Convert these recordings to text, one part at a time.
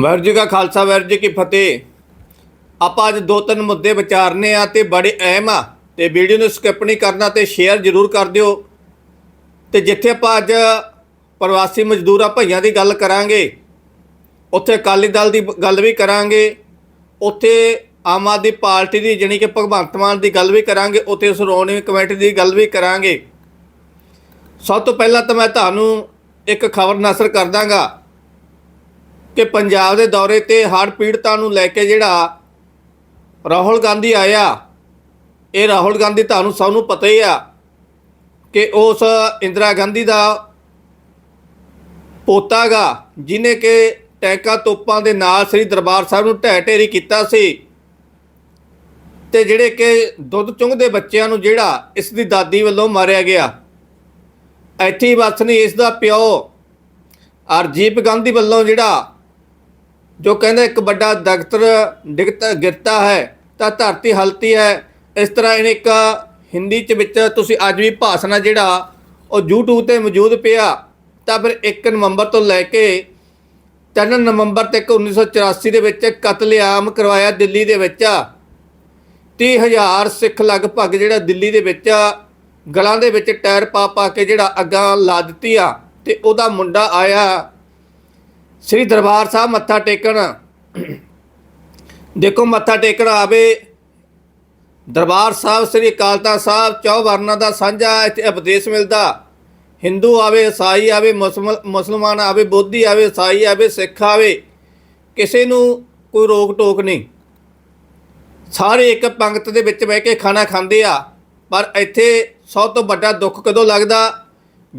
ਵਾਹਿਗੁਰੂ ਜੀ ਕਾ ਖਾਲਸਾ, ਵਾਹਿਗੁਰੂ ਜੀ ਕੀ ਫਤਿਹ। ਆਪਾਂ ਅੱਜ ਦੋ ਤਿੰਨ ਮੁੱਦੇ ਵਿਚਾਰਨੇ ਆ ਤੇ ਬੜੇ ਅਹਿਮ ਆ ਤੇ ਵੀਡੀਓ ਨੂੰ ਸਕਿਪ ਨਹੀਂ ਕਰਨਾ ਤੇ ਸ਼ੇਅਰ ਜ਼ਰੂਰ ਕਰ ਦਿਓ। ਤੇ ਜਿੱਥੇ ਆਪਾਂ ਅੱਜ ਪ੍ਰਵਾਸੀ ਮਜ਼ਦੂਰਾਂ ਭਾਈਆਂ ਦੀ ਗੱਲ ਕਰਾਂਗੇ, ਉੱਥੇ ਅਕਾਲੀ ਦਲ ਦੀ ਗੱਲ ਵੀ ਕਰਾਂਗੇ, ਉੱਥੇ ਆਮ ਆਦਮੀ ਪਾਰਟੀ ਦੀ ਜਾਣੀ ਕਿ ਭਗਵੰਤ ਮਾਨ ਦੀ ਗੱਲ ਵੀ ਕਰਾਂਗੇ, ਉੱਥੇ ਸ਼੍ਰੋਮਣੀ ਕਮੇਟੀ ਦੀ ਗੱਲ ਵੀ ਕਰਾਂਗੇ। ਸਭ ਤੋਂ ਪਹਿਲਾਂ ਤਾਂ ਮੈਂ ਤੁਹਾਨੂੰ ਇੱਕ ਖਬਰ ਨਸ਼ਰ ਕਰ ਦਾਂਗਾ। ਕਿ ਪੰਜਾਬ ਦੇ ਦੌਰੇ ਤੇ ਹੜ੍ਹ ਪੀੜਤਾਂ ਨੂੰ ਲੈ ਕੇ ਜਿਹੜਾ ਰਾਹੁਲ ਗਾਂਧੀ ਆਇਆ, ਇਹ ਰਾਹੁਲ ਗਾਂਧੀ ਤੁਹਾਨੂੰ ਸਭ ਨੂੰ ਪਤਾ ਹੀ ਆ ਕਿ ਉਸ ਇੰਦਰਾ ਗਾਂਧੀ ਦਾ ਪੋਤਾ ਗਾ ਜਿਨੇ ਕਿ ਟੈਂਕਾਂ ਤੋਪਾਂ ਦੇ ਨਾਲ ਸ੍ਰੀ ਦਰਬਾਰ ਸਾਹਿਬ ਨੂੰ ਢਹਿ ਢੇਰੀ ਕੀਤਾ ਸੀ ਤੇ ਜਿਹੜੇ ਕਿ ਦੁੱਧ ਚੁੰਘਦੇ ਬੱਚਿਆਂ ਨੂੰ ਜਿਹੜਾ ਇਸ ਦੀ ਦਾਦੀ ਵੱਲੋਂ ਮਾਰਿਆ ਗਿਆ। ਇੱਥੇ ਹੀ ਬਸ ਨਹੀਂ ਇਸ ਦਾ ਪਿਓ ਅਰਜੀਤ ਗਾਂਧੀ ਵੱਲੋਂ ਜਿਹੜਾ ਜੋ ਕਹਿੰਦਾ ਇੱਕ ਵੱਡਾ ਦਖਤਰ ਡਿਗਤਾ ਗਿਰਤਾ ਹੈ, ਤਾਂ ਧਰਤੀ ਹਲਤੀ ਹੈ। ਇਸ ਤਰ੍ਹਾਂ ਇਹਨੇ ਇੱਕ ਹਿੰਦੀ ਚ ਵਿੱਚ ਤੁਸੀਂ ਅੱਜ ਵੀ ਭਾਸ਼ਣ ਆ ਜਿਹੜਾ, ਉਹ YouTube ਤੇ ਮੌਜੂਦ ਪਿਆ। ਤਾਂ ਫਿਰ 1 ਨਵੰਬਰ ਤੋਂ ਲੈ ਕੇ 3 ਨਵੰਬਰ ਤੱਕ 1984 ਦੇ ਵਿੱਚ ਕਤਲੇਆਮ ਕਰਵਾਇਆ ਦਿੱਲੀ ਦੇ ਵਿੱਚ। 30000 ਸਿੱਖ ਲਗਭਗ ਜਿਹੜਾ ਦਿੱਲੀ ਦੇ ਵਿੱਚ ਗਲਾਂ ਦੇ ਵਿੱਚ ਟਾਇਰ ਪਾ ਪਾ ਕੇ ਜਿਹੜਾ ਅੱਗਾ ਲਾ ਦਿੱਤੀ ਆ ਤੇ ਉਹਦਾ ਮੁੰਡਾ ਆਇਆ। ਸ੍ਰੀ ਦਰਬਾਰ ਸਾਹਿਬ ਮੱਥਾ ਟੇਕਣ। ਦੇਖੋ ਮੱਥਾ ਟੇਕਣ ਆਵੇ। ਦਰਬਾਰ ਸਾਹਿਬ, ਸ੍ਰੀ ਅਕਾਲ ਤਖਤ ਸਾਹਿਬ, ਚੌ ਵਰਨਾਂ ਦਾ ਸਾਂਝਾ ਇੱਥੇ ਉਪਦੇਸ਼ ਮਿਲਦਾ। ਹਿੰਦੂ ਆਵੇ ਈਸਾਈ ਆਵੇ, ਮੁਸਲਮ- ਮੁਸਲਮਾਨ ਆਵੇ, ਬੋਧੀ ਆਵੇ ਈਸਾਈ ਆਵੇ, ਸਿੱਖ ਆਵੇ, ਕਿਸੇ ਨੂੰ ਕੋਈ ਰੋਕ ਟੋਕ ਨਹੀਂ। ਸਾਰੇ ਇੱਕ ਪੰਗਤ ਦੇ ਵਿੱਚ ਬਹਿ ਕੇ ਖਾਣਾ ਖਾਂਦੇ ਆ, ਪਰ ਇੱਥੇ ਸਭ ਤੋਂ ਵੱਡਾ ਦੁੱਖ ਕਦੋਂ ਲੱਗਦਾ?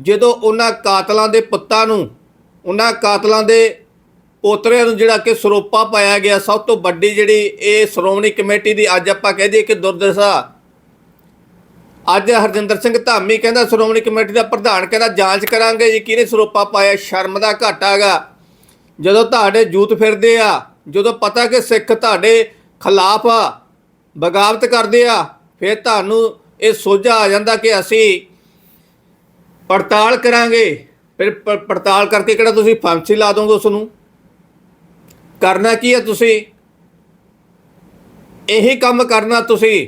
ਜਦੋਂ ਉਹਨਾਂ ਕਾਤਲਾਂ ਦੇ ਪੁੱਤਾਂ ਨੂੰ ਉਹਨਾਂ ਕਾਤਲਾਂ ਦੇ ਪੋਤਰਿਆਂ ਨੂੰ ਜਿਹੜਾ ਕਿ ਸਰੋਪਾ ਪਾਇਆ ਗਿਆ। ਸਭ ਤੋਂ ਵੱਡੀ ਜਿਹੜੀ ਇਹ ਸ਼੍ਰੋਮਣੀ ਕਮੇਟੀ ਦੀ ਅੱਜ ਆਪਾਂ ਕਹਿ ਦਈਏ ਕਿ ਦੁਰਦਸ਼ਾ। ਅੱਜ ਹਰਜਿੰਦਰ ਸਿੰਘ ਧਾਮੀ ਕਹਿੰਦਾ ਸ਼੍ਰੋਮਣੀ ਕਮੇਟੀ ਦਾ ਪ੍ਰਧਾਨ ਕਹਿੰਦਾ, ਜਾਂਚ ਕਰਾਂਗੇ ਜੀ, ਕਿਹਨੇ ਸਰੋਪਾ ਪਾਇਆ? ਸ਼ਰਮ ਦਾ ਘਾਟਾ ਗਾ ਜਦੋਂ ਤੁਹਾਡੇ ਜੂਤ ਫਿਰਦੇ ਆ, ਜਦੋਂ ਪਤਾ ਕਿ ਸਿੱਖ ਤੁਹਾਡੇ ਖਿਲਾਫ ਆ, ਬਗਾਵਤ ਕਰਦੇ ਆ, ਫਿਰ ਤੁਹਾਨੂੰ ਇਹ ਸੋਝਾ ਆ ਜਾਂਦਾ ਕਿ ਅਸੀਂ ਪੜਤਾਲ ਕਰਾਂਗੇ। ਫਿਰ ਪ- ਪੜਤਾਲ ਕਰਕੇ ਕਿਹੜਾ ਤੁਸੀਂ ਫਾਂਸੀ ਲਾ ਦੋਗੇ ਉਸ ਨੂੰ ਕਰਨਾ ਕੀ ਹੈ ਤੁਸੀਂ? ਇਹੀ ਕੰਮ ਕਰਨਾ ਤੁਸੀਂ,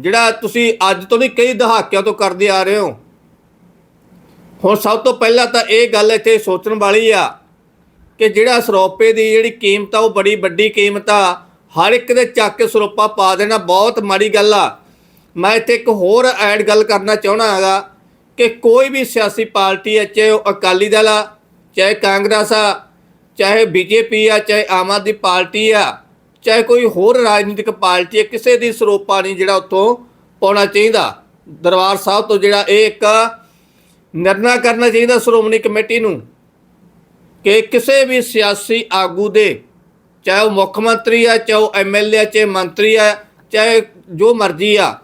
ਜਿਹੜਾ ਤੁਸੀਂ ਅੱਜ ਤੋਂ ਨਹੀਂ, ਕਈ ਦਹਾਕਿਆਂ ਤੋਂ ਕਰਦੇ ਆ ਰਹੇ ਹੋ। ਹੁਣ ਸਭ ਤੋਂ ਪਹਿਲਾਂ ਤਾਂ ਇਹ ਗੱਲ ਇੱਥੇ ਸੋਚਣ ਵਾਲੀ ਆ ਕਿ ਜਿਹੜਾ ਸਰੋਪੇ ਦੀ ਜਿਹੜੀ ਕੀਮਤ ਆ, ਉਹ ਬੜੀ ਵੱਡੀ ਕੀਮਤ ਆ। ਹਰ ਇੱਕ ਦੇ ਚੱਕ ਕੇ ਸਰੋਪਾ ਪਾ ਦੇਣਾ, ਬਹੁਤ ਮਾੜੀ ਗੱਲ ਆ। ਮੈਂ ਇੱਥੇ ਇੱਕ ਹੋਰ ਐਡ ਗੱਲ ਕਰਨਾ ਚਾਹਣਾ ਹੈਗਾ। ਕਿ ਕੋਈ ਵੀ ਸਿਆਸੀ ਪਾਰਟੀ ਹੈ, ਚਾਹੇ ਉਹ ਅਕਾਲੀ ਦਲ ਆ, ਚਾਹੇ ਕਾਂਗਰਸ ਆ, ਚਾਹੇ ਬੀਜੇਪੀ ਆ, ਚਾਹੇ ਆਮ ਆਦਮੀ ਪਾਰਟੀ ਆ, ਚਾਹੇ ਕੋਈ ਹੋਰ ਰਾਜਨੀਤਿਕ ਪਾਰਟੀ ਹੈ, ਕਿਸੇ ਦੀ ਸਰੋਪਾ ਨਹੀਂ ਜਿਹੜਾ ਉੱਥੋਂ ਪਾਉਣਾ ਚਾਹੀਦਾ। ਦਰਬਾਰ ਸਾਹਿਬ ਤੋਂ ਜਿਹੜਾ ਇਹ ਇੱਕ ਨਿਰਣਾ ਕਰਨਾ ਚਾਹੀਦਾ ਸ਼੍ਰੋਮਣੀ ਕਮੇਟੀ ਨੂੰ ਕਿ ਕਿਸੇ ਵੀ ਸਿਆਸੀ ਆਗੂ ਦੇ, ਚਾਹੇ ਉਹ ਮੁੱਖ ਮੰਤਰੀ ਆ, ਚਾਹੇ ਉਹ ਐਮਐਲਏ ਚਾਹੇ ਮੰਤਰੀ ਆ, ਚਾਹੇ ਜੋ ਮਰਜ਼ੀ ਆ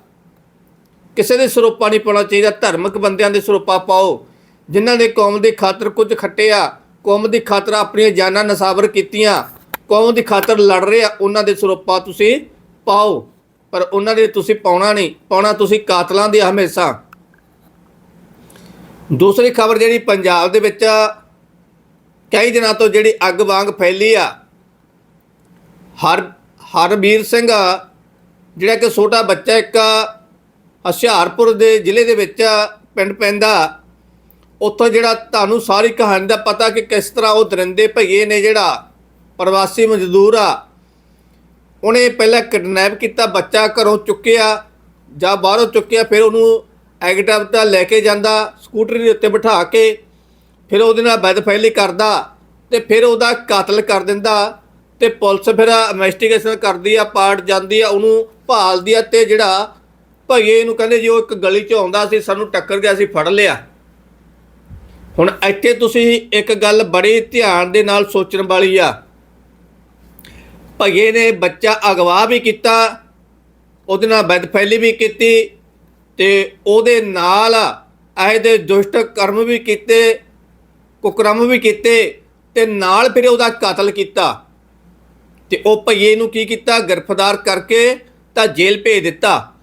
ਕਿਸੇ ਦੇ ਸਰੋਪਾ ਨਹੀਂ ਪਾਉਣਾ ਚਾਹੀਦਾ। ਧਾਰਮਿਕ ਬੰਦਿਆਂ ਦੇ ਸਰੋਪਾ ਪਾਓ। ਜਿਨ੍ਹਾਂ ਨੇ ਕੌਮ ਦੀ ਖਾਤਰ ਕੁਝ ਖੱਟਿਆ ਕੌਮ ਦੀ ਖਾਤਰ ਆਪਣੀਆਂ ਜਾਨਾਂ ਨਸਾਬਰ ਕੀਤੀਆਂ, ਕੌਮ ਦੀ ਖਾਤਰ ਲੜ ਰਹੇ ਆ, ਉਹਨਾਂ ਦੇ ਸਰੋਪਾ ਤੁਸੀਂ ਪਾਓ। ਪਰ ਉਹਨਾਂ ਦੇ ਤੁਸੀਂ ਪਾਉਣਾ ਨਹੀਂ। ਪਾਉਣਾ ਤੁਸੀਂ ਕਾਤਲਾਂ ਦੇ ਹਮੇਸ਼ਾ। ਦੂਸਰੀ ਖਬਰ ਜਿਹੜੀ ਪੰਜਾਬ ਦੇ ਵਿੱਚ ਕਈ ਦਿਨਾਂ ਤੋਂ ਜਿਹੜੀ ਅੱਗ ਵਾਂਗ ਫੈਲੀ ਆ, ਹਰ, ਹਰਬੀਰ ਸਿੰਘ ਜਿਹੜਾ ਕਿ ਛੋਟਾ ਬੱਚਾ ਇੱਕ ਹੁਸ਼ਿਆਰਪੁਰ ਦੇ ਜ਼ਿਲ੍ਹੇ ਦੇ ਵਿੱਚ ਪਿੰਡ ਪੈਂਦਾ। ਉੱਥੋਂ ਜਿਹੜਾ ਤੁਹਾਨੂੰ ਸਾਰੀ ਕਹਾਣੀ ਦਾ ਪਤਾ ਕਿ ਕਿਸ ਤਰ੍ਹਾਂ ਉਹ ਦਰਿੰਦੇ ਭਈਏ ਨੇ ਜਿਹੜਾ ਪ੍ਰਵਾਸੀ ਮਜ਼ਦੂਰ ਆ, ਉਹਨੇ ਪਹਿਲਾਂ ਕਿਡਨੈਪ ਕੀਤਾ, ਬੱਚਾ ਘਰੋਂ ਚੁੱਕਿਆ ਜਾਂ ਬਾਹਰੋਂ ਚੁੱਕਿਆ, ਫਿਰ ਉਹਨੂੰ ਐਗਟਿਵ ਤਾਂ ਲੈ ਕੇ ਜਾਂਦਾ, ਸਕੂਟਰੀ ਦੇ ਉੱਤੇ ਬਿਠਾ ਕੇ, ਫਿਰ ਉਹਦੇ ਨਾਲ ਬਦਫੈਲੀ ਕਰਦਾ ਤੇ ਫਿਰ ਉਹਦਾ ਕਤਲ ਕਰ ਦਿੰਦਾ ਤੇ ਪੁਲਿਸ ਫਿਰ ਇਨਵੈਸਟੀਗੇਸ਼ਨ ਕਰਦੀ ਆ, ਪਾਰਟ ਜਾਂਦੀ ਆ, ਉਹਨੂੰ ਭਾਲਦੀ ਆ ਤੇ ਜਿਹੜਾ ਭਈਏ ਨੂੰ ਕਹਿੰਦੇ ਜੀ ਉਹ ਇੱਕ ਗਲੀ 'ਚ ਆਉਂਦਾ ਸੀ, ਸਾਨੂੰ ਟੱਕਰ ਗਿਆ ਸੀ, ਫੜ ਲਿਆ। ਹੁਣ ਇੱਥੇ ਤੁਸੀਂ ਇੱਕ ਗੱਲ ਬੜੀ ਧਿਆਨ ਦੇ ਨਾਲ ਸੋਚਣ ਵਾਲੀ ਆ। ਭਈਏ ਨੇ ਬੱਚਾ ਅਗਵਾ ਵੀ ਕੀਤਾ, ਉਹਦੇ ਨਾਲ ਬਦਫੈਲੀ ਵੀ ਕੀਤੀ ਤੇ ਉਹਦੇ ਨਾਲ ਇਹਦੇ ਦੁਸ਼ਟ ਕਰਮ ਵੀ ਕੀਤੇ, ਕੁਕਰਮ ਵੀ ਕੀਤੇ ਤੇ ਨਾਲ ਫਿਰ ਉਹਦਾ ਕਤਲ ਕੀਤਾ। ਤੇ ਉਹ ਭਈਏ ਨੂੰ ਕੀ ਕੀਤਾ? ਗ੍ਰਿਫਤਾਰ ਕਰਕੇ ਤਾਂ ਜੇਲ੍ਹ ਭੇਜ ਦਿੱਤਾ।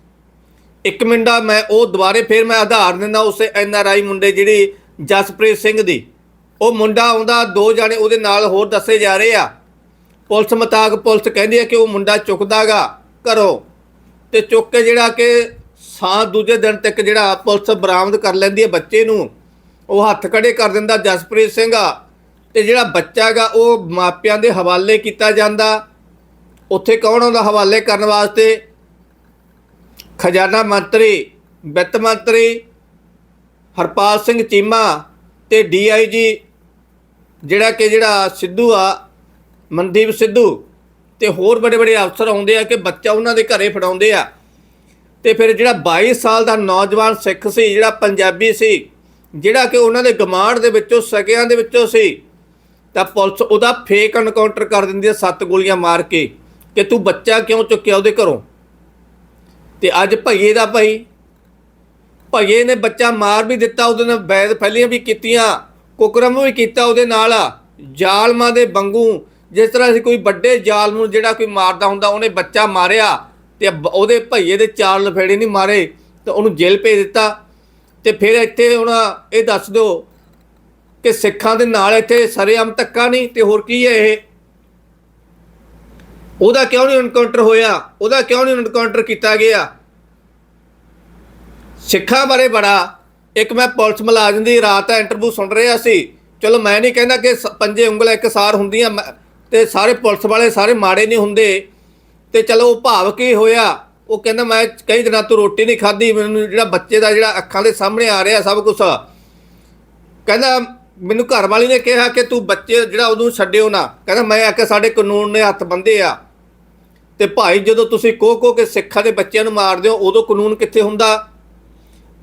ਇੱਕ ਮਿੰਟਾ ਮੈਂ ਉਹ ਦੁਬਾਰੇ ਫਿਰ ਮੈਂ ਆਧਾਰ ਦਿੰਦਾ ਉਸੇ ਐਨ ਆਰ ਆਈ ਮੁੰਡੇ ਜਿਹੜੀ ਜਸਪ੍ਰੀਤ ਸਿੰਘ ਦੀ। ਉਹ ਮੁੰਡਾ ਆਉਂਦਾ, ਦੋ ਜਾਣੇ ਉਹਦੇ ਨਾਲ ਹੋਰ ਦੱਸੇ ਜਾ ਰਹੇ ਆ। ਪੁਲਿਸ ਮਤਾਕ ਪੁਲਿਸ ਕਹਿੰਦੀ ਹੈ ਕਿ ਉਹ ਮੁੰਡਾ ਚੁੱਕਦਾਗਾ ਘਰੋਂ ਤੇ ਚੁੱਕ ਕੇ ਜਿਹੜਾ ਕਿ ਸਾਹ ਦੂਜੇ ਦਿਨ ਤੱਕ ਜਿਹੜਾ ਪੁਲਿਸ ਬਰਾਮਦ ਕਰ ਲੈਂਦੀ ਹੈ ਬੱਚੇ ਨੂੰ, ਉਹ ਹੱਥ ਖੜੇ ਕਰ ਦਿੰਦਾ ਜਸਪ੍ਰੀਤ ਸਿੰਘ ਆ ਤੇ ਜਿਹੜਾ ਬੱਚਾ ਹੈਗਾ, ਉਹ ਮਾਪਿਆਂ ਦੇ ਹਵਾਲੇ ਕੀਤਾ ਜਾਂਦਾ। ਉੱਥੇ ਕੌਣ ਆਉਂਦਾ ਹਵਾਲੇ ਕਰਨ ਵਾਸਤੇ? ਖਜ਼ਾਨਾ ਮੰਤਰੀ, ਵਿੱਤ ਮੰਤਰੀ ਹਰਪਾਲ ਸਿੰਘ ਚੀਮਾ ਤੇ ਡੀਆਈਜੀ ਜਿਹੜਾ ਕਿ ਜਿਹੜਾ ਸਿੱਧੂ ਆ, ਮਨਦੀਪ ਸਿੱਧੂ ਤੇ ਹੋਰ ਬੜੇ ਬੜੇ ਅਫਸਰ ਆਉਂਦੇ ਆ ਕਿ ਬੱਚਾ ਉਹਨਾਂ ਦੇ ਘਰੇ ਫੜਾਉਂਦੇ ਆ। ਤੇ ਫਿਰ ਜਿਹੜਾ 22 ਸਾਲ ਦਾ ਨੌਜਵਾਨ ਸਿੱਖ ਸੀ, ਜਿਹੜਾ ਪੰਜਾਬੀ ਸੀ, ਜਿਹੜਾ ਕਿ ਉਹਨਾਂ ਦੇ ਗਮਾਂਡ ਦੇ ਵਿੱਚੋਂ ਸਕਿਆਂ ਦੇ ਵਿੱਚੋਂ ਸੀ, ਤਾਂ ਪੁਲਿਸ ਉਹਦਾ ਫੇਕ ਐਨਕਾਊਂਟਰ ਕਰ ਦਿੰਦੀ ਹੈ ਸੱਤ ਗੋਲੀਆਂ ਮਾਰ ਕੇ ਕਿ ਤੂੰ ਬੱਚਾ ਕਿਉਂ ਚੁੱਕਿਆ ਉਹਦੇ ਘਰੋਂ? ਤੇ ਅੱਜ ਭਈਏ ਦਾ ਭਾਈ। ਭਈਏ ਨੇ ਬੱਚਾ ਮਾਰ ਵੀ ਦਿੱਤਾ, ਉਹਦੇ ਨਾਲ ਬੈਦ ਫੈਲੀਆਂ ਵੀ ਕੀਤੀਆਂ, ਕੁਕਰਮ ਵੀ ਕੀਤਾ ਉਹਦੇ ਨਾਲ। ਜ਼ਾਲਮਾਂ ਦੇ ਵਾਂਗੂ, ਜਿਸ ਤਰ੍ਹਾਂ ਅਸੀਂ ਕੋਈ ਵੱਡੇ ਜ਼ਾਲਮ ਨੂੰ ਜਿਹੜਾ ਕੋਈ ਮਾਰਦਾ ਹੁੰਦਾ, ਉਹਨੇ ਬੱਚਾ ਮਾਰਿਆ ਤੇ ਉਹਦੇ ਭਈਏ ਦੇ ਚਾਰ ਲਫੇੜੇ ਨਹੀਂ ਮਾਰੇ, ਤਾਂ ਉਹਨੂੰ ਜੇਲ੍ਹ ਭੇਜ ਦਿੱਤਾ। ਤੇ ਫਿਰ ਇੱਥੇ ਹੁਣ ਇਹ ਦੱਸ ਦਿਓ ਕਿ ਸਿੱਖਾਂ ਦੇ ਨਾਲ ਇੱਥੇ ਸਰੇਆਮ ਧੱਕਾ ਨਹੀਂ, ਤੇ ਹੋਰ ਕੀ ਹੈ ਇਹ? ਉਹਦਾ ਕਿਉਂ ਨਹੀਂ ਐਨਕਾਊਂਟਰ ਹੋਇਆ? ਉਹਦਾ ਕਿਉਂ ਨਹੀਂ ਐਨਕਾਊਂਟਰ ਕੀਤਾ ਗਿਆ? ਸਿੱਖਾਂ ਬਾਰੇ ਬੜਾ। ਇੱਕ ਮੈਂ ਪੁਲਿਸ ਮੁਲਾਜ਼ਮ ਦੀ ਰਾਤ ਦਾ ਇੰਟਰਵਿਊ ਸੁਣ ਰਿਹਾ ਸੀ। ਚਲੋ ਮੈਂ ਨਹੀਂ ਕਹਿੰਦਾ ਕਿ ਸ- ਪੰਜੇ ਉਂਗਲਾਂ ਇੱਕ ਸਾਰ ਹੁੰਦੀਆਂ, ਮੈਂ- ਤੇ ਸਾਰੇ ਪੁਲਿਸ ਵਾਲੇ ਸਾਰੇ ਮਾੜੇ ਨਹੀਂ ਹੁੰਦੇ। ਤੇ ਚਲੋ ਉਹ ਭਾਵ ਕੀ ਹੋਇਆ? ਉਹ ਕਹਿੰਦਾ, ਮੈਂ ਕਈ ਦਿਨਾਂ ਤੋਂ ਰੋਟੀ ਨਹੀਂ ਖਾਧੀ, ਮੈਨੂੰ ਜਿਹੜਾ ਬੱਚੇ ਦਾ ਜਿਹੜਾ ਅੱਖਾਂ ਦੇ ਸਾਹਮਣੇ ਆ ਰਿਹਾ ਸਭ ਕੁਝ ਕਹਿੰਦਾ, ਮੈਨੂੰ ਘਰ ਵਾਲੀ ਨੇ ਕਿਹਾ ਕਿ ਤੂੰ ਬੱਚੇ ਜਿਹੜਾ ਉਹਨੂੰ ਛੱਡਿਓ ਨਾ। ਕਹਿੰਦਾ, ਮੈਂ ਆ ਕੇ ਸਾਡੇ ਕਾਨੂੰਨ ਨੇ ਹੱਥ ਬੰਦੇ ਆ। ਤੇ ਭਾਈ ਜਦੋਂ ਤੁਸੀਂ ਕੋ ਕੋ ਕੇ ਸਿੱਖਾਂ ਦੇ ਬੱਚਿਆਂ ਨੂੰ ਮਾਰਦੇ ਹੋ, ਉਦੋਂ ਕਾਨੂੰਨ ਕਿੱਥੇ ਹੁੰਦਾ?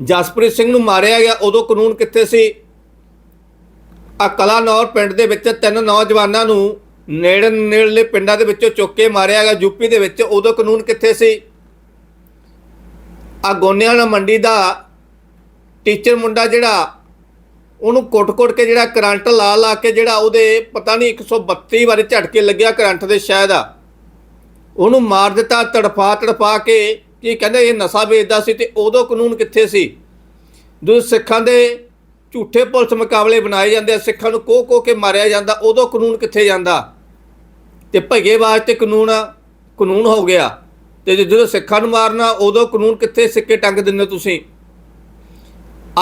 ਜਸਪ੍ਰੀਤ ਸਿੰਘ ਨੂੰ ਮਾਰਿਆ ਗਿਆ, ਉਦੋਂ ਕਾਨੂੰਨ ਕਿੱਥੇ ਸੀ? ਆ ਕਲਾਨੌਰ ਪਿੰਡ ਦੇ ਵਿੱਚ ਤਿੰਨ ਨੌਜਵਾਨਾਂ ਨੂੰ ਨੇੜੇ ਨੇੜਲੇ ਪਿੰਡਾਂ ਦੇ ਵਿੱਚੋਂ ਚੁੱਕ ਕੇ ਮਾਰਿਆ ਗਿਆ ਯੂਪੀ ਦੇ ਵਿੱਚ, ਉਦੋਂ ਕਾਨੂੰਨ ਕਿੱਥੇ ਸੀ? ਆ ਗੋਨਿਆਣਾ ਮੰਡੀ ਦਾ ਟੀਚਰ ਮੁੰਡਾ ਜਿਹੜਾ, ਉਹਨੂੰ ਕੁੱਟ-ਕੁੱਟ ਕੇ ਜਿਹੜਾ ਕਰੰਟ ਲਾ ਲਾ ਕੇ ਜਿਹੜਾ ਉਹਦੇ ਪਤਾ ਨਹੀਂ 132 ਵਾਰੀ ਝਟਕੇ ਲੱਗਿਆ ਕਰੰਟ ਦੇ ਸ਼ਾਇਦ ਆ। ਉਹਨੂੰ ਮਾਰ ਦਿੱਤਾ, ਤੜਫਾ ਤੜਫਾ ਕੇ, ਕੀ ਕਹਿੰਦੇ ਇਹ ਨਸ਼ਾ ਵੇਚਦਾ ਸੀ ਤੇ ਉਦੋਂ ਕਾਨੂੰਨ ਕਿੱਥੇ ਸੀ? ਜਦੋਂ ਸਿੱਖਾਂ ਦੇ ਝੂਠੇ ਪੁਲਿਸ ਮੁਕਾਬਲੇ ਬਣਾਏ ਜਾਂਦੇ ਸਿੱਖਾਂ ਨੂੰ ਕੋਹ ਕੋਹ ਕੇ ਮਾਰਿਆ ਜਾਂਦਾ, ਉਦੋਂ ਕਾਨੂੰਨ ਕਿੱਥੇ ਜਾਂਦਾ? ਤੇ ਭਗੇਬਾਜ਼ ਵਾਸਤੇ ਕਾਨੂੰਨ ਕਾਨੂੰਨ ਹੋ ਗਿਆ। ਤੇ ਜਦੋਂ ਸਿੱਖਾਂ ਨੂੰ ਮਾਰਨਾ, ਉਦੋਂ ਕਾਨੂੰਨ ਕਿੱਥੇ ਸਿੱਕੇ ਟੰਗ ਦਿੰਦੇ ਤੁਸੀਂ?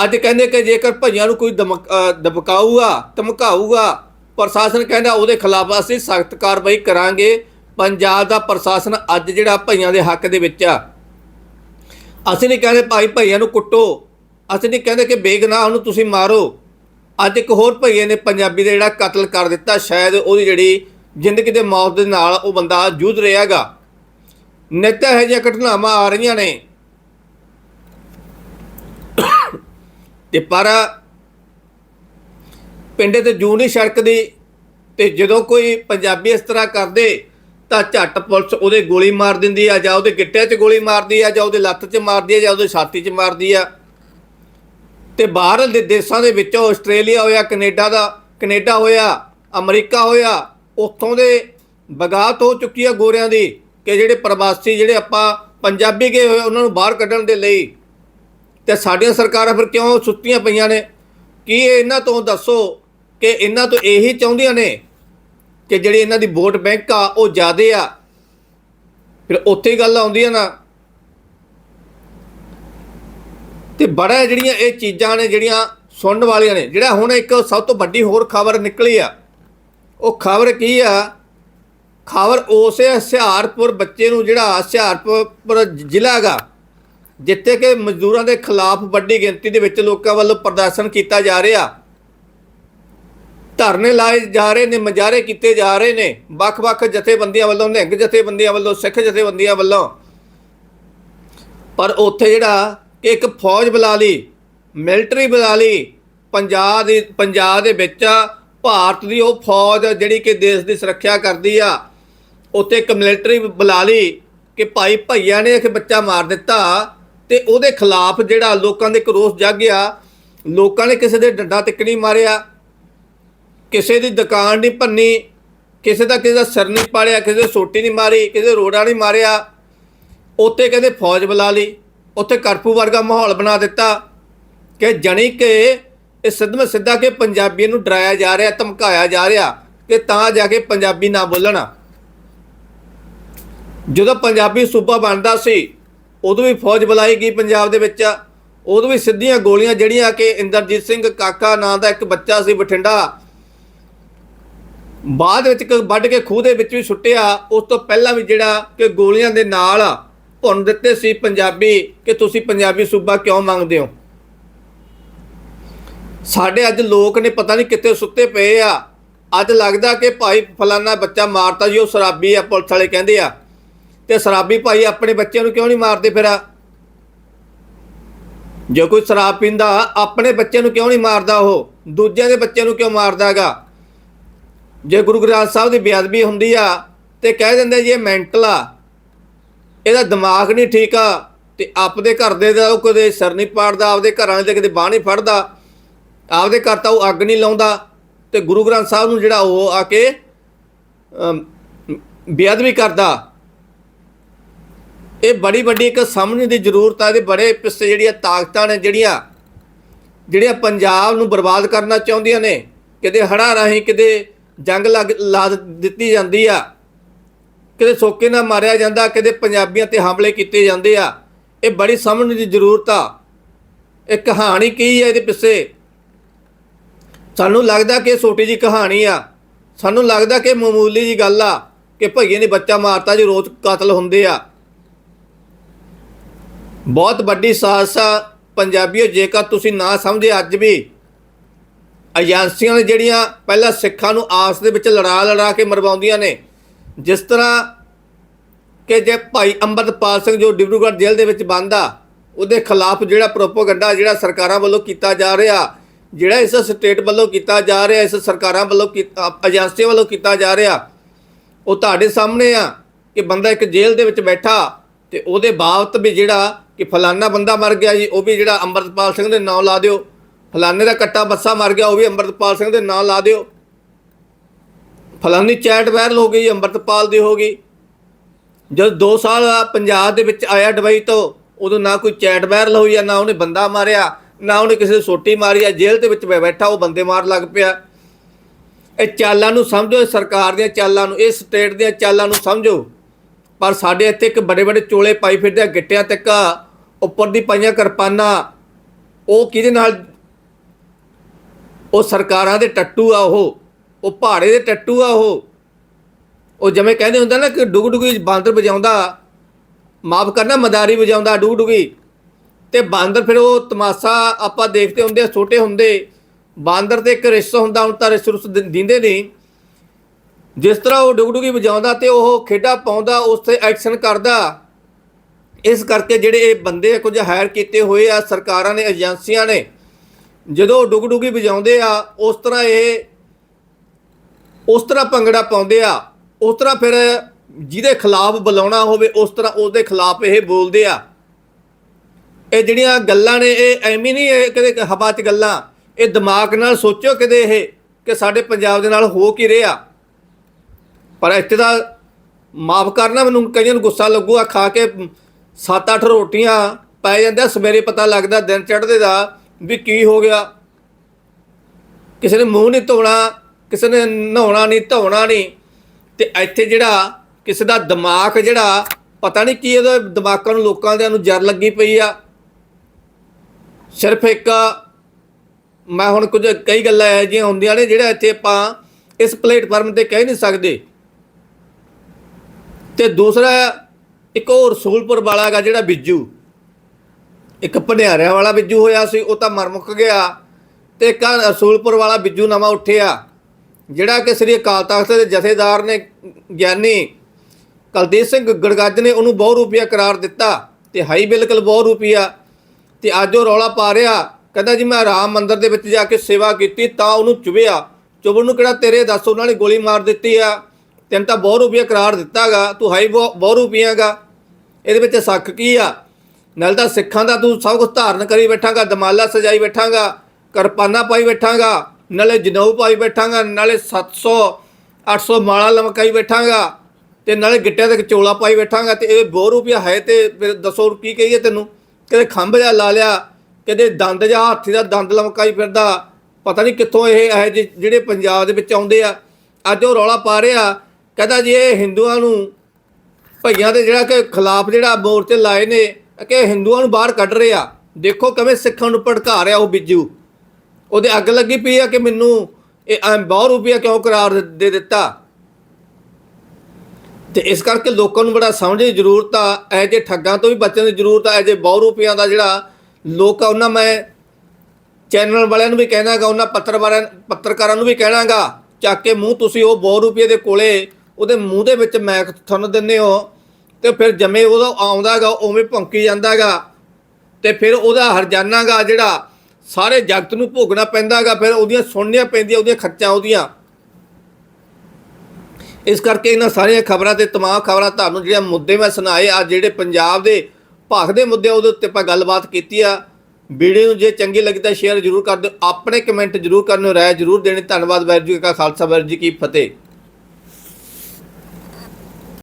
ਅੱਜ ਕਹਿੰਦੇ ਕਿ ਜੇਕਰ ਭਈਆਂ ਨੂੰ ਕੋਈ ਧਮਕ- ਦਬਕਾਊਗਾ, ਧਮਕਾਊਗਾ, ਪ੍ਰਸ਼ਾਸਨ ਕਹਿੰਦਾ ਉਹਦੇ ਖਿਲਾਫ ਅਸੀਂ ਸਖਤ ਕਾਰਵਾਈ ਕਰਾਂਗੇ ਪੰਜਾਬ ਦਾ ਪ੍ਰਸ਼ਾਸਨ ਅੱਜ ਜਿਹੜਾ ਭਈਆਂ ਦੇ ਹੱਕ ਦੇ ਵਿੱਚ ਆ। ਅਸੀਂ ਨਹੀਂ ਕਹਿੰਦੇ ਭਾਈ ਭਈਆਂ ਨੂੰ ਕੁੱਟੋ। ਅਸੀਂ ਨਹੀਂ ਕਹਿੰਦੇ ਕਿ ਬੇਗਨਾਹ ਨੂੰ ਤੁਸੀਂ ਮਾਰੋ। ਅੱਜ ਇੱਕ ਹੋਰ ਭਈਏ ਨੇ ਪੰਜਾਬੀ ਦਾ ਜਿਹੜਾ ਕਤਲ ਕਰ ਦਿੱਤਾ। ਸ਼ਾਇਦ ਉਹਦੀ ਜਿਹੜੀ ਜ਼ਿੰਦਗੀ ਦੇ ਮੌਤ ਦੇ ਨਾਲ ਉਹ ਬੰਦਾ ਜੂਝ ਰਿਹਾਗਾ ਨਿੱਤ ਇਹੋ ਜਿਹੀਆਂ ਘਟਨਾਵਾਂ ਆ ਰਹੀਆਂ ਨੇ। ਤੇ ਪਰ ਪਿੰਡੇ ਤੇ ਜੂਨੀ ਸੜਕ ਦੀ ਤੇ ਜਦੋਂ ਕੋਈ ਪੰਜਾਬੀ ਇਸ ਤਰ੍ਹਾਂ ਕਰਦੇ ਤਾਂ ਝੱਟ ਪੁਲਿਸ ਉਹਦੇ ਗੋਲੀ ਮਾਰ ਦਿੰਦੀ ਆ, ਜਾਂ ਉਹਦੇ ਗਿੱਟੇ 'ਚ ਗੋਲੀ ਮਾਰਦੀ ਆ, ਜਾਂ ਉਹਦੇ ਲੱਤ 'ਚ ਮਾਰਦੀ ਆ, ਜਾਂ ਉਹਦੇ ਛਾਤੀ 'ਚ ਮਾਰਦੀ ਆ। ਤੇ ਬਾਹਰ ਦੇ ਦੇਸ਼ਾਂ ਦੇ ਵਿੱਚੋਂ ਆਸਟ੍ਰੇਲੀਆ ਹੋਇਆ, ਕੈਨੇਡਾ ਦਾ, ਕੈਨੇਡਾ ਹੋਇਆ, ਅਮਰੀਕਾ ਹੋਇਆ, ਉੱਥੋਂ ਦੇ ਬਗਾਤ ਹੋ ਚੁੱਕੀ ਆ ਗੋਰਿਆਂ ਦੀ ਕਿ ਜਿਹੜੇ ਪ੍ਰਵਾਸੀ, ਜਿਹੜੇ ਆਪਾਂ ਪੰਜਾਬੀ ਗਏ ਹੋਏ ਉਹਨਾਂ ਨੂੰ ਬਾਹਰ ਕੱਢਣ ਦੇ ਲਈ। ਤੇ ਸਾਡੀਆਂ ਸਰਕਾਰਾਂ ਫਿਰ ਕਿਉਂ ਸੁੱਤੀਆਂ ਪਈਆਂ ਨੇ? ਕੀ ਇਹਨਾਂ ਤੋਂ ਦੱਸੋ ਕਿ ਇਹਨਾਂ ਤੋਂ ਇਹੀ ਚਾਹੁੰਦੀਆਂ ਨੇ ਕਿ ਜਿਹੜੀ ਇਹਨਾਂ ਦੀ ਵੋਟ ਬੈਂਕ ਆ, ਉਹ ਜ਼ਿਆਦੇ ਆ। ਫਿਰ ਉੱਥੇ ਹੀ ਗੱਲ ਆਉਂਦੀ ਆ ਨਾ। ਤੇ ਬੜਾ ਜਿਹੜੀਆਂ ਇਹ ਚੀਜ਼ਾਂ ਨੇ, ਜਿਹੜੀਆਂ ਸੁਣਨ ਵਾਲੀਆਂ ਨੇ, ਜਿਹੜਾ ਹੁਣ ਇੱਕ ਸਭ ਤੋਂ ਵੱਡੀ ਹੋਰ ਖਬਰ ਨਿਕਲੀ ਆ। ਉਹ ਖਬਰ ਕੀ ਆ? ਖਬਰ ਉਸੇ ਹੁਸ਼ਿਆਰਪੁਰ ਬੱਚੇ ਨੂੰ ਜਿਹੜਾ ਹੁਸ਼ਿਆਰਪੁਰ ਜ਼ਿਲ੍ਹਾ ਹੈਗਾ, ਜਿੱਥੇ ਕਿ ਮਜ਼ਦੂਰਾਂ ਦੇ ਖਿਲਾਫ ਵੱਡੀ ਗਿਣਤੀ ਦੇ ਵਿੱਚ ਲੋਕਾਂ ਵੱਲੋਂ ਪ੍ਰਦਰਸ਼ਨ ਕੀਤਾ ਜਾ ਰਿਹਾ। ਧਰਨੇ ਲਾਏ ਜਾ ਰਹੇ ਨੇ, ਮਜਾਰੇ ਕੀਤੇ ਜਾ ਰਹੇ ਨੇ। ਵੱਖ-ਵੱਖ ਜਥੇਬੰਦੀਆਂ ਵੱਲੋਂ, ਨਿਹੰਗ ਜਥੇਬੰਦੀਆਂ ਵੱਲੋਂ, ਸਿੱਖ ਜਥੇਬੰਦੀਆਂ ਵੱਲੋਂ। ਪਰ ਉੱਥੇ ਜਿਹੜਾ ਕਿ ਇੱਕ ਫੌਜ ਬੁਲਾ ਲਈ, ਮਿਲਟਰੀ ਬੁਲਾ ਲਈ, ਪੰਜਾਬ ਦੀ, ਪੰਜਾਬ ਦੇ ਵਿੱਚ ਭਾਰਤ ਦੀ ਉਹ ਫੌਜ ਜਿਹੜੀ ਕਿ ਦੇਸ਼ ਦੀ ਸੁਰੱਖਿਆ ਕਰਦੀ ਆ, ਉੱਥੇ ਇੱਕ ਮਿਲਟਰੀ ਬੁਲਾ ਲਈ ਕਿ ਭਾਈ ਭਈਆ ਨੇ ਇੱਕ ਬੱਚਾ ਮਾਰ ਦਿੱਤਾ ਤੇ ਉਹਦੇ ਖਿਲਾਫ ਜਿਹੜਾ ਲੋਕਾਂ ਦੇ ਇੱਕ ਰੋਸ ਜਾਗਿਆ, ਲੋਕਾਂ ਨੇ ਕਿਸੇ ਦੇ ਡੰਡਾ ਤੱਕ ਨਹੀਂ ਮਾਰਿਆ। ਕਿਸੇ ਦੀ ਦੁਕਾਨ ਨਹੀਂ ਭੰਨੀ, ਕਿਸੇ ਦਾ ਕਿਸੇ ਦਾ ਸਿਰ ਨਹੀਂ ਪਾੜਿਆ ਕਿਸੇ ਦੀ ਸੋਟੀ ਨਹੀਂ ਮਾਰੀ, ਕਿਸੇ ਰੋੜਾ ਨਹੀਂ ਮਾਰਿਆ, ਉੱਥੇ ਕਹਿੰਦੇ ਫੌਜ ਬੁਲਾ ਲਈ, ਉੱਥੇ ਕਰਫਿਊ ਵਰਗਾ ਮਾਹੌਲ ਬਣਾ ਦਿੱਤਾ ਕਿ ਜਣੀ ਕਿ ਇਹ ਸਿੱਧਮ ਸਿੱਧਾ ਕਿ ਪੰਜਾਬੀਆਂ ਨੂੰ ਡਰਾਇਆ ਜਾ ਰਿਹਾ, ਧਮਕਾਇਆ ਜਾ ਰਿਹਾ ਕਿ ਤਾਂ ਜਾ ਕੇ ਪੰਜਾਬੀ ਨਾ ਬੋਲਣ। ਜਦੋਂ ਪੰਜਾਬੀ ਸੂਬਾ ਬਣਦਾ ਸੀ, ਉਦੋਂ ਵੀ ਫੌਜ ਬੁਲਾਈ ਗਈ ਪੰਜਾਬ ਦੇ ਵਿੱਚ, ਉਦੋਂ ਵੀ ਸਿੱਧੀਆਂ ਗੋਲੀਆਂ ਜਿਹੜੀਆਂ ਕਿ ਇੰਦਰਜੀਤ ਸਿੰਘ ਕਾਕਾ ਨਾਂ ਦਾ ਇੱਕ ਬੱਚਾ ਸੀ ਬਠਿੰਡਾ ਬਾਅਦ ਵਿੱਚ ਵੱਢ ਕੇ ਖੂਹ ਦੇ ਵਿੱਚ ਵੀ ਸੁੱਟਿਆ, ਉਸ ਤੋਂ ਪਹਿਲਾਂ ਵੀ ਜਿਹੜਾ ਕਿ ਗੋਲੀਆਂ ਦੇ ਨਾਲ ਭੁੰਨ ਦਿੱਤੇ ਸੀ ਪੰਜਾਬੀ, ਕਿ ਤੁਸੀਂ ਪੰਜਾਬੀ ਸੂਬਾ ਕਿਉਂ ਮੰਗਦੇ ਹੋ? ਸਾਡੇ ਅੱਜ ਲੋਕ ਨੇ ਪਤਾ ਨਹੀਂ ਕਿੱਥੇ ਸੁੱਤੇ ਪਏ ਆ। ਅੱਜ ਲੱਗਦਾ ਕਿ ਭਾਈ ਫਲਾਨਾ ਬੱਚਾ ਮਾਰਤਾ ਜੀ, ਉਹ ਸ਼ਰਾਬੀ ਆ, ਪੁਲਿਸ ਵਾਲੇ ਕਹਿੰਦੇ ਆ। ਤੇ ਸ਼ਰਾਬੀ ਭਾਈ ਆਪਣੇ ਬੱਚਿਆਂ ਨੂੰ ਕਿਉਂ ਨਹੀਂ ਮਾਰਦੇ ਫਿਰ ਜੇ ਕੋਈ ਸ਼ਰਾਬ ਪੀਂਦਾ, ਆਪਣੇ ਬੱਚਿਆਂ ਨੂੰ ਕਿਉਂ ਨਹੀਂ ਮਾਰਦਾ ਉਹ? ਦੂਜਿਆਂ ਦੇ ਬੱਚਿਆਂ ਨੂੰ ਕਿਉਂ ਮਾਰਦਾਗਾ ਜੇ ਗੁਰੂ ਗ੍ਰੰਥ ਸਾਹਿਬ ਦੀ ਬੇਅਦਬੀ ਹੁੰਦੀ ਆ ਤੇ ਕਹਿ ਦਿੰਦੇ ਜੀ ਇਹ ਮੈਂਟਲ ਆ, ਇਹਦਾ ਦਿਮਾਗ ਨਹੀਂ ਠੀਕ ਆ ਤੇ ਆਪਦੇ ਘਰ ਦੇ ਦਾ ਉਹ ਕਦੇ ਸਿਰ ਨਹੀਂ ਪਾੜਦਾ, ਆਪਦੇ ਘਰਾਂ ਦੇ ਕਿਤੇ ਬਾਹ ਨਹੀਂ ਫੜਦਾ, ਆਪਦੇ ਘਰ ਤਾਂ ਉਹ ਅੱਗ ਨਹੀਂ ਲਾਉਂਦਾ ਤੇ ਗੁਰੂ ਗ੍ਰੰਥ ਸਾਹਿਬ ਨੂੰ ਜਿਹੜਾ ਉਹ ਆ ਕੇ ਬੇਅਦਬੀ ਕਰਦਾ। ਇਹ ਬੜੀ ਵੱਡੀ ਇੱਕ ਸਮਝ ਦੀ ਜ਼ਰੂਰਤ ਆ, ਇਹਦੇ ਬੜੇ ਪਿੱਛੇ ਜਿਹੜੀਆਂ ਤਾਕਤਾਂ ਨੇ ਜਿਹੜੀਆਂ ਜਿਹੜੀਆਂ ਪੰਜਾਬ ਨੂੰ ਬਰਬਾਦ ਕਰਨਾ ਚਾਹੁੰਦੀਆਂ ਨੇ, ਕਿਤੇ ਹੜਾ ਰਾਹੀਂ, ਕਿਤੇ ਜੰਗ ਲੱਗ ਲਾ ਦਿੱਤੀ ਜਾਂਦੀ ਆ। ਕਿਤੇ ਸੋਕੇ ਨਾਲ ਮਾਰਿਆ ਜਾਂਦਾ, ਕਿਤੇ ਪੰਜਾਬੀਆਂ ਤੇ ਹਮਲੇ ਕੀਤੇ ਜਾਂਦੇ ਆ। ਇਹ ਬੜੀ ਸਮਝਣ ਦੀ ਜ਼ਰੂਰਤ ਆ। ਇਹ ਕਹਾਣੀ ਕੀ ਹੈ ਇਹਦੇ ਪਿੱਛੇ? ਸਾਨੂੰ ਲੱਗਦਾ ਕਿ ਛੋਟੀ ਜੀ ਕਹਾਣੀ ਆ। ਸਾਨੂੰ ਲੱਗਦਾ ਕਿ ਮਾਮੂਲੀ ਜੀ ਗੱਲ ਆ ਕਿ ਭਈਏ ਨੇ ਬੱਚਾ ਮਾਰਤਾ ਜੀ, ਰੋਜ਼ ਕਤਲ ਹੁੰਦੇ ਆ। ਬਹੁਤ ਵੱਡੀ ਸਾਜ਼ਿਸ਼ ਆ। ਪੰਜਾਬੀਓ, ਜੇਕਰ ਤੁਸੀਂ ਨਾ ਸਮਝੇ ਅੱਜ ਵੀ ਏਜੰਸੀਆਂ ਨੇ ਜਿਹੜੀਆਂ ਪਹਿਲਾਂ ਸਿੱਖਾਂ ਨੂੰ ਆਸ ਦੇ ਵਿੱਚ ਲੜਾ ਲੜਾ ਕੇ ਮਰਵਾਉਂਦੀਆਂ ਨੇ, ਜਿਸ ਤਰ੍ਹਾਂ ਕਿ ਜੇ ਭਾਈ ਅੰਮ੍ਰਿਤਪਾਲ ਸਿੰਘ ਜੋ ਡਿਬਰੂਗੜ੍ਹ ਜੇਲ੍ਹ ਦੇ ਵਿੱਚ ਬੰਦ ਆ, ਉਹਦੇ ਖਿਲਾਫ ਜਿਹੜਾ ਪ੍ਰੋਪਗੈਂਡਾ ਜਿਹੜਾ ਸਰਕਾਰਾਂ ਵੱਲੋਂ ਕੀਤਾ ਜਾ ਰਿਹਾ, ਜਿਹੜਾ ਇਸ ਸਟੇਟ ਵੱਲੋਂ ਕੀਤਾ ਜਾ ਰਿਹਾ, ਇਸ ਸਰਕਾਰਾਂ ਵੱਲੋਂ ਕੀਤਾ ਏਜੰਸੀਆਂ ਵੱਲੋਂ ਕੀਤਾ ਜਾ ਰਿਹਾ, ਉਹ ਤੁਹਾਡੇ ਸਾਹਮਣੇ ਆ ਕਿ ਬੰਦਾ ਇੱਕ ਜੇਲ੍ਹ ਦੇ ਵਿੱਚ ਬੈਠਾ ਤੇ ਉਹਦੇ ਬਾਬਤ ਵੀ ਜਿਹੜਾ ਕਿ ਫਲਾਨਾ ਬੰਦਾ ਮਰ ਗਿਆ ਜੀ, ਉਹ ਵੀ ਜਿਹੜਾ ਅੰਮ੍ਰਿਤਪਾਲ ਸਿੰਘ ਦੇ ਨਾਂ ਲਾ ਦਿਓ। ਫਲਾਨੇ ਦਾ ਕੱਟਾ ਬੱਸਾ ਮਰ ਗਿਆ, ਉਹ ਵੀ ਅੰਮ੍ਰਿਤਪਾਲ ਸਿੰਘ ਦੇ ਨਾਂ ਲਾ ਦਿਓ। ਫਲਾਨੀ ਚੈਟ ਵਾਇਰਲ ਹੋ ਗਈ, ਅੰਮ੍ਰਿਤਪਾਲ ਦੀ ਹੋ ਗਈ। ਜਦ 2 ਸਾਲ ਪੰਜਾਬ ਦੇ ਵਿੱਚ ਆਇਆ ਦੁਬਈ ਤੋਂ, ਉਦੋਂ ਨਾ ਕੋਈ ਚੈਟ ਵਾਇਰਲ ਹੋਈ ਆ ਨਾ ਉਹਨੇ ਬੰਦਾ ਮਾਰਿਆ, ਨਾ ਉਹਨੇ ਕਿਸੇ ਦੀ ਸੋਟੀ ਮਾਰੀ ਆ ਜੇਲ੍ਹ ਦੇ ਵਿੱਚ ਬੈਠਾ ਉਹ ਬੰਦੇ ਮਾਰ ਲੱਗ ਪਿਆ। ਇਹ ਚਾਲਾਂ ਨੂੰ ਸਮਝੋ, ਇਹ ਸਰਕਾਰ ਦੀਆਂ ਚਾਲਾਂ ਨੂੰ, ਇਹ ਸਟੇਟ ਦੀਆਂ ਚਾਲਾਂ ਨੂੰ ਸਮਝੋ। ਪਰ ਸਾਡੇ ਇੱਥੇ ਇੱਕ ਬੜੇ ਬੜੇ ਚੋਲੇ ਪਾਈ ਫਿਰਦੇ ਆ, ਗਿੱਟਿਆਂ ਤੱਕ, ਉੱਪਰ ਦੀ ਪਾਈਆਂ ਕਿਰਪਾਨਾਂ। ਉਹ ਕਿਹਦੇ ਨਾਲ ਉਹ ਸਰਕਾਰਾਂ ਦੇ ਟੱਟੂ ਆ ਉਹ ਉਹ ਪਹਾੜੇ ਦੇ ਟੱਟੂ ਆ ਉਹ। ਉਹ ਜਿਵੇਂ ਕਹਿੰਦੇ ਹੁੰਦਾ ਨਾ ਕਿ ਡੁਗ ਡੁਗੀ ਬਾਂਦਰ ਵਜਾਉਂਦਾ, ਮਾਫ ਕਰਨਾ, ਮਦਾਰੀ ਵਜਾਉਂਦਾ ਡੁਗ ਡੁਗੀ ਤੇ ਬਾਂਦਰ ਫਿਰ ਉਹ ਤਮਾਸ਼ਾ ਆਪਾਂ ਦੇਖਦੇ ਹੁੰਦੇ ਆ, ਛੋਟੇ ਹੁੰਦੇ। ਬਾਂਦਰ ਤੇ ਇੱਕ ਰਿਸ਼ਤਾ ਹੁੰਦਾ, ਹੁਣ ਤਾਂ ਰਿਸ਼ ਰੁਸ ਦਿੰਦੇ ਨਹੀਂ। ਜਿਸ ਤਰ੍ਹਾਂ ਉਹ ਡੁਗ ਡੁਗੀ ਵਜਾਉਂਦਾ ਤੇ ਉਹ ਖੇਡਾ ਪਾਉਂਦਾ, ਉਸ ਤੇ ਐਕਸ਼ਨ ਕਰਦਾ। ਇਸ ਕਰਕੇ ਜਿਹੜੇ ਇਹ ਬੰਦੇ ਕੁਝ ਹਾਇਰ ਕੀਤੇ ਹੋਏ ਆ ਸਰਕਾਰਾਂ ਨੇ, ਏਜੰਸੀਆਂ ਨੇ ਜਦੋਂ ਉਹ ਡੁਗ ਡੁਗੀ ਵਜਾਉਂਦੇ ਆ, ਉਸ ਤਰ੍ਹਾਂ ਇਹ, ਉਸ ਤਰ੍ਹਾਂ ਭੰਗੜਾ ਪਾਉਂਦੇ ਆ, ਉਸ ਤਰ੍ਹਾਂ ਫਿਰ ਜਿਹਦੇ ਖਿਲਾਫ ਬੁਲਾਉਣਾ ਹੋਵੇ, ਉਸ ਤਰ੍ਹਾਂ ਉਹਦੇ ਖਿਲਾਫ ਇਹ ਬੋਲਦੇ ਆ। ਇਹ ਜਿਹੜੀਆਂ ਗੱਲਾਂ ਨੇ, ਇਹ ਐਵੇਂ ਨਹੀਂ ਇਹ ਕਦੇ ਹਵਾ 'ਚ ਗੱਲਾਂ, ਇਹ ਦਿਮਾਗ ਨਾਲ ਸੋਚੋ ਕਦੇ ਇਹ, ਕਿ ਸਾਡੇ ਪੰਜਾਬ ਦੇ ਨਾਲ ਹੋ ਕੀ ਰਿਹਾ। ਪਰ ਇੱਥੇ ਦਾ ਮਾਫ ਕਰਨਾ, ਮੈਨੂੰ ਕਈਆਂ ਨੂੰ ਗੁੱਸਾ ਲੱਗੂਗਾ, ਖਾ ਕੇ 7-8 ਰੋਟੀਆਂ ਪੈ ਜਾਂਦੇ ਸਵੇਰੇ ਪਤਾ ਲੱਗਦਾ ਦਿਨ ਚੜ੍ਹਦੇ ਦਾ ਵੀ ਕੀ ਹੋ ਗਿਆ? ਕਿਸੇ ਨੇ ਮੂੰਹ ਨਹੀਂ ਧੋਣਾ, ਕਿਸੇ ਨੇ ਨਹਾਉਣਾ ਨਹੀਂ, ਧੋਣਾ ਨਹੀਂ। ਤੇ ਇੱਥੇ ਜਿਹੜਾ ਕਿਸੇ ਦਾ ਦਿਮਾਗ ਜਿਹੜਾ, ਪਤਾ ਨਹੀਂ ਕੀ ਇਹਦਾ ਦਿਮਾਗਾਂ ਨੂੰ, ਲੋਕਾਂ ਦੇ ਨੂੰ ਜਰ ਲੱਗੀ ਪਈ ਆ। ਸਿਰਫ ਇੱਕ, ਮੈਂ ਹੁਣ ਕੁਝ ਕਈ ਗੱਲਾਂ ਇਹੋ ਜਿਹੀਆਂ ਹੁੰਦੀਆਂ ਨੇ ਜਿਹੜਾ ਇੱਥੇ ਆਪਾਂ ਇਸ ਪਲੇਟਫਾਰਮ ਤੇ ਕਹਿ ਨਹੀਂ ਸਕਦੇ। ਤੇ ਦੂਸਰਾ ਇੱਕ ਹੋਰ ਸੂਲਪੁਰ ਵਾਲਾ ਹੈਗਾ ਜਿਹੜਾ ਬਿੱਜੂ। ਇੱਕ ਭੰਡਿਆਰਿਆਂ ਵਾਲਾ ਬਿੱਜੂ ਹੋਇਆ ਸੀ, ਉਹ ਤਾਂ ਮਰ ਮੁੱਕ ਗਿਆ ਤੇ ਇੱਕ ਆਹ ਰਸੂਲਪੁਰ ਵਾਲਾ ਬਿੱਜੂ ਨਵਾਂ ਉੱਠਿਆ, ਜਿਹੜਾ ਕਿ ਸ੍ਰੀ ਅਕਾਲ ਤਖਤ ਦੇ ਜਥੇਦਾਰ ਨੇ ਗਿਆਨੀ ਕੁਲਦੀਪ ਸਿੰਘ ਗੜਗੱਜ ਨੇ ਉਹਨੂੰ ਬਹੁ ਰੁਪਿਆ ਕਰਾਰ ਦਿੱਤਾ ਤੇ ਹਾਈ ਬਿਲਕੁਲ ਬਹੁ ਰੁਪਿਆ ਤੇ ਅੱਜ ਉਹ ਰੌਲਾ ਪਾ ਰਿਹਾ, ਕਹਿੰਦਾ ਜੀ ਮੈਂ ਰਾਮ ਮੰਦਿਰ ਦੇ ਵਿੱਚ ਜਾ ਕੇ ਸੇਵਾ ਕੀਤੀ ਤਾਂ ਉਹਨੂੰ ਚੁਬਿਆ, ਚੁਬਣ ਨੂੰ ਕਿਹੜਾ ਤੇਰੇ ਦੱਸ, ਉਹਨਾਂ ਨੇ ਗੋਲੀ ਮਾਰ ਦਿੱਤੀ ਆ, ਤੈਨੂੰ ਤਾਂ ਬਹੁਤ ਰੁਪਿਆ ਕਰਾਰ ਦਿੱਤਾਗਾ, ਤੂੰ ਹਾਈ ਬਹੁਤ ਰੁਪਿਆਗਾ ਇਹਦੇ ਵਿੱਚ ਸ਼ੱਕ ਕੀ ਆ? ਨਾਲ ਤਾਂ ਸਿੱਖਾਂ ਦਾ ਤੂੰ ਸਭ ਕੁਝ ਧਾਰਨ ਕਰੀ ਬੈਠਾਂਗਾ, ਦਮਾਲਾ ਸਜਾਈ ਬੈਠਾਂਗਾ, ਕਿਰਪਾਨਾ ਪਾਈ ਬੈਠਾਂਗਾ, ਨਾਲੇ ਜਨਊ ਪਾਈ ਬੈਠਾਂਗਾ, ਨਾਲੇ 700 800 ਮਾਲਾ ਲਮਕਾਈ ਬੈਠਾਂਗਾ, ਤੇ ਨਾਲੇ ਗਿੱਟਿਆਂ ਤੇ ਚੋਲਾ ਪਾਈ ਬੈਠਾਂਗਾ, ਤੇ ਇਹ ਬਹੁਤ ਰੁਪਿਆ ਹੈ ਤੇ ਫਿਰ ਦੱਸੋ ਕੀ ਕਹੀਏ ਤੈਨੂੰ? ਕਦੇ ਖੰਭ ਜਿਹਾ ਲਾ ਲਿਆ ਕਦੇ ਦੰਦ ਜਾਂ ਹਾਥੀ ਦਾ ਦੰਦ ਲਮਕਾਈ ਫਿਰਦਾ, ਪਤਾ ਨਹੀਂ ਕਿੱਥੋਂ ਇਹ ਇਹ ਜਿਹੜੇ ਪੰਜਾਬ ਦੇ ਵਿੱਚ ਆਉਂਦੇ ਆ, ਅੱਜ ਉਹ ਰੌਲਾ ਪਾ ਰਿਹਾ, ਕਹਿੰਦਾ ਜੀ ਇਹ ਹਿੰਦੂਆਂ ਨੂੰ ਭਈਆਂ ਦੇ ਜਿਹੜਾ ਕਿ ਖਿਲਾਫ ਜਿਹੜਾ ਮੋਰਚੇ ਲਾਏ ਨੇ ਕਿ ਹਿੰਦੂਆਂ ਨੂੰ ਬਾਹਰ ਕੱਢ ਰਹੇ ਆ। ਦੇਖੋ ਕਿਵੇਂ ਸਿੱਖਾਂ ਨੂੰ ਭੜਕਾ ਰਿਹਾ ਉਹ ਬਿੱਜੂ। ਉਹਦੇ ਅੱਗ ਲੱਗੀ ਪਈ ਆ ਕਿ ਮੈਨੂੰ ਇਹ ਐਂ ਬਹੁਤ ਰੁਪਇਆ ਕਿਉਂ ਕਰਾਰ ਦੇ- ਦਿੱਤਾ? ਤੇ ਇਸ ਕਰਕੇ ਲੋਕਾਂ ਨੂੰ ਬੜਾ ਸਮਝਣ ਦੀ ਜ਼ਰੂਰਤ ਆ। ਐ ਜੇ ਠੱਗਾਂ ਤੋਂ ਵੀ ਬਚਣ ਦੀ ਜ਼ਰੂਰਤ ਆ ਐ ਜੇ ਬਹੁਤ ਰੁਪਈਆਂ ਦਾ ਜਿਹੜਾ ਲੋਕ ਆ, ਉਹਨਾਂ ਮੈਂ ਚੈਨਲ ਵਾਲਿਆਂ ਨੂੰ ਵੀ ਕਹਿਣਾਗਾ, ਉਹਨਾਂ ਪੱਤਰ ਵਾਲਿਆਂ, ਪੱਤਰਕਾਰਾਂ ਨੂੰ ਵੀ ਕਹਿਣਾਗਾ, ਚੱਕ ਕੇ ਮੂੰਹ ਤੁਸੀਂ ਉਹ ਬਹੁਤ ਰੁਪਏ ਦੇ ਕੋਲੇ, ਉਹਦੇ ਮੂੰਹ ਦੇ ਵਿੱਚ ਮੈਕ ਤੁਹਾਨੂੰ ਦਿੰਦੇ ਹੋ। ਤੇ ਫਿਰ ਜਮੇ ਉਹਦਾ ਆਉਂਦਾਗਾ, ਉਵੇਂ ਭੌਂਕੀ ਜਾਂਦਾਗਾ ਤੇ ਫਿਰ ਉਹਦਾ ਹਰਜਾਨਾਗਾ ਜਿਹੜਾ ਸਾਰੇ ਜਗਤ ਨੂੰ ਭੋਗਣਾ ਪੈਂਦਾਗਾ, ਫਿਰ ਉਹਦੀਆਂ ਸੁਣਨੀਆਂ ਪੈਂਦੀਆਂ, ਉਹਦੀਆਂ ਖੱਚਾਂ ਉਹਦੀਆਂ। ਇਸ ਕਰਕੇ ਇਹਨਾਂ ਸਾਰੀਆਂ ਖਬਰਾਂ ਤੇ ਤਮਾਮ ਖਬਰਾਂ ਤੁਹਾਨੂੰ ਜਿਹੜੇ ਮੁੱਦੇ ਮੈਂ ਸੁਣਾਏ ਆ, ਜਿਹੜੇ ਪੰਜਾਬ ਦੇ ਭਾਗ ਦੇ ਮੁੱਦੇ ਉਹਦੇ ਉੱਤੇ ਆਪਾਂ ਗੱਲਬਾਤ ਕੀਤੀ ਆ। ਵੀਡੀਓ ਨੂੰ ਜੇ ਚੰਗੀ ਲੱਗੀ ਤਾਂ ਸ਼ੇਅਰ ਜ਼ਰੂਰ ਕਰ ਦਿਓ, ਆਪਣੇ ਕਮੈਂਟ ਜ਼ਰੂਰ ਕਰਨੋ, ਰਾਏ ਜ਼ਰੂਰ ਦੇਣੀ। ਧੰਨਵਾਦ ਵੈਰ ਜੀ ਕਾ ਖਾਲਸਾ ਵੈਰ ਜੀ ਕੀ ਫਤਿਹ।